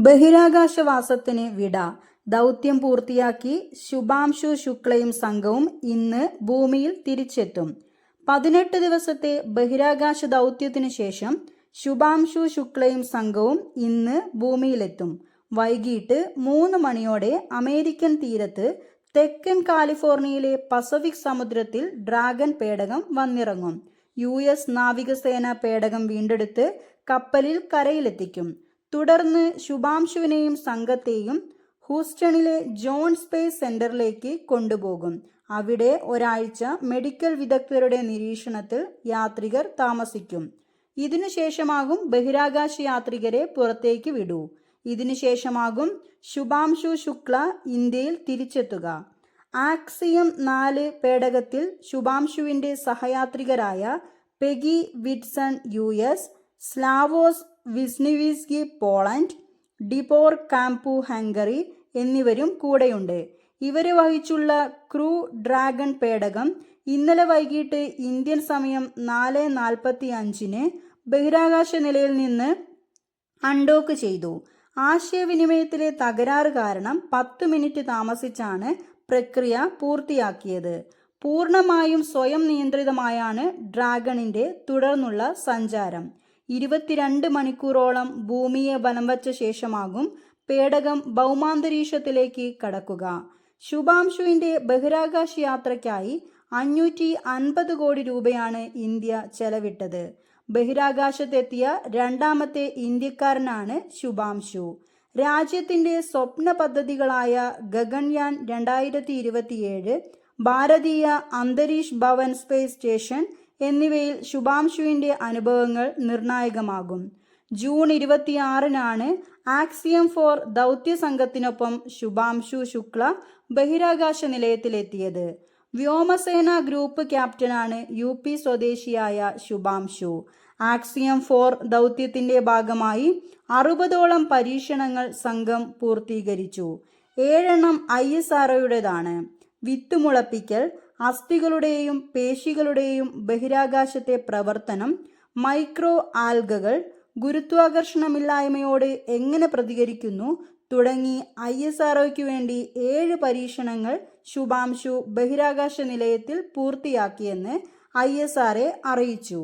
ബഹിരാകാശവാസത്തിന് വിട. ദൗത്യം പൂർത്തിയാക്കി ശുഭാംശു ശുക്ലയും സംഘവും ഇന്ന് ഭൂമിയിൽ തിരിച്ചെത്തും. പതിനെട്ട് ദിവസത്തെ ബഹിരാകാശ ദൗത്യത്തിനു ശേഷം ശുഭാംശു ശുക്ലയും സംഘവും ഇന്ന് ഭൂമിയിലെത്തും. വൈകിട്ട് മൂന്ന് മണിയോടെ അമേരിക്കൻ തീരത്ത് തെക്കൻ കാലിഫോർണിയയിലെ പസഫിക് സമുദ്രത്തിൽ ഡ്രാഗൺ പേടകം വന്നിറങ്ങും. യു എസ് നാവികസേന പേടകം വീണ്ടെടുത്ത് കപ്പലിൽ കരയിലെത്തിക്കും. തുടർന്ന് ശുഭാംശുവിനെയും സംഘത്തെയും ഹൂസ്റ്റണിലെ ജോൺ സ്പേസ് സെന്ററിലേക്ക് കൊണ്ടുപോകും. അവിടെ ഒരാഴ്ച മെഡിക്കൽ വിദഗ്ധരുടെ നിരീക്ഷണത്തിൽ യാത്രികർ താമസിക്കും. ഇതിനുശേഷമാകും ബഹിരാകാശ യാത്രികരെ പുറത്തേക്ക് വിടൂ. ഇതിനുശേഷമാകും ശുഭാംശു ശുക്ല ഇന്ത്യയിൽ തിരിച്ചെത്തുക. ആക്സിയം നാല് പേടകത്തിൽ ശുഭാംശുവിന്റെ സഹയാത്രികരായ Peggy Whitson U S Slawosz Wisniewski Poland Tibor Kapu Hungary എന്നിവരും കൂടെയുണ്ട്. ഇവരെ വഹിച്ചുള്ള ക്രൂ ഡ്രാഗൺ പേടകം ഇന്നലെ വൈകിട്ട് ഇന്ത്യൻ സമയം നാല് നാൽപ്പത്തി അഞ്ചിന് ബഹിരാകാശ നിലയിൽ നിന്ന് അൺഡോക്ക് ചെയ്തു. ആശയവിനിമയത്തിലെ തകരാറ് കാരണം പത്ത് മിനിറ്റ് താമസിച്ചാണ് പ്രക്രിയ പൂർത്തിയാക്കിയത്. പൂർണമായും സ്വയം നിയന്ത്രിതമായാണ് ഡ്രാഗണിന്റെ തുടർന്നുള്ള സഞ്ചാരം. ഇരുപത്തിരണ്ട് മണിക്കൂറോളം ഭൂമിയെ വലം വച്ച ശേഷമാകും പേടകം ഭൗമാന്തരീക്ഷത്തിലേക്ക് കടക്കുക. ശുഭാംശുവിന്റെ ബഹിരാകാശ യാത്രയ്ക്കായി അഞ്ഞൂറ്റി അൻപത് കോടി രൂപയാണ് ഇന്ത്യ ചെലവിട്ടത്. ബഹിരാകാശത്തെത്തിയ രണ്ടാമത്തെ ഇന്ത്യക്കാരനാണ് ശുഭാംശു. രാജ്യത്തിന്റെ സ്വപ്ന പദ്ധതികളായ ഗഗൻയാൻ രണ്ടായിരത്തി ഇരുപത്തിയേഴ് ഭാരതീയ അന്തരീഷ് ഭവൻ സ്പേസ് സ്റ്റേഷൻ എന്നിവയിൽ ശുഭാംശുവിന്റെ അനുഭവങ്ങൾ നിർണായകമാകും. ജൂൺ ഇരുപത്തിയാറിനാണ് ആക്സിയം ഫോർ ദൗത്യ സംഘത്തിനൊപ്പം ശുഭാംശു ശുക്ല ബഹിരാകാശ നിലയത്തിലെത്തിയത്. വ്യോമസേന ഗ്രൂപ്പ് ക്യാപ്റ്റനാണ് യു പി സ്വദേശിയായ ശുഭാംശു. ആക്സിയം ഫോർ ദൗത്യത്തിന്റെ ഭാഗമായി അറുപതോളം പരീക്ഷണങ്ങൾ സംഘം പൂർത്തീകരിച്ചു. ഏഴെണ്ണം ഐ എസ് ആർഒയുടേതാണ് വിത്തുമുളപ്പിക്കൽ അസ്ഥികളുടെയും പേശികളുടെയും ബഹിരാകാശത്തെ പ്രവർത്തനം മൈക്രോ ആൽഗകൾ ഗുരുത്വാകർഷണമില്ലായ്മയോട് എങ്ങനെ പ്രതികരിക്കുന്നു തുടങ്ങി ഐ എസ് ആർഒയ്ക്ക് വേണ്ടി ഏഴ് പരീക്ഷണങ്ങൾ ശുഭാംശു ബഹിരാകാശ നിലയത്തിൽ പൂർത്തിയാക്കിയെന്ന് ഐ എസ് ആർ അറിയിച്ചു.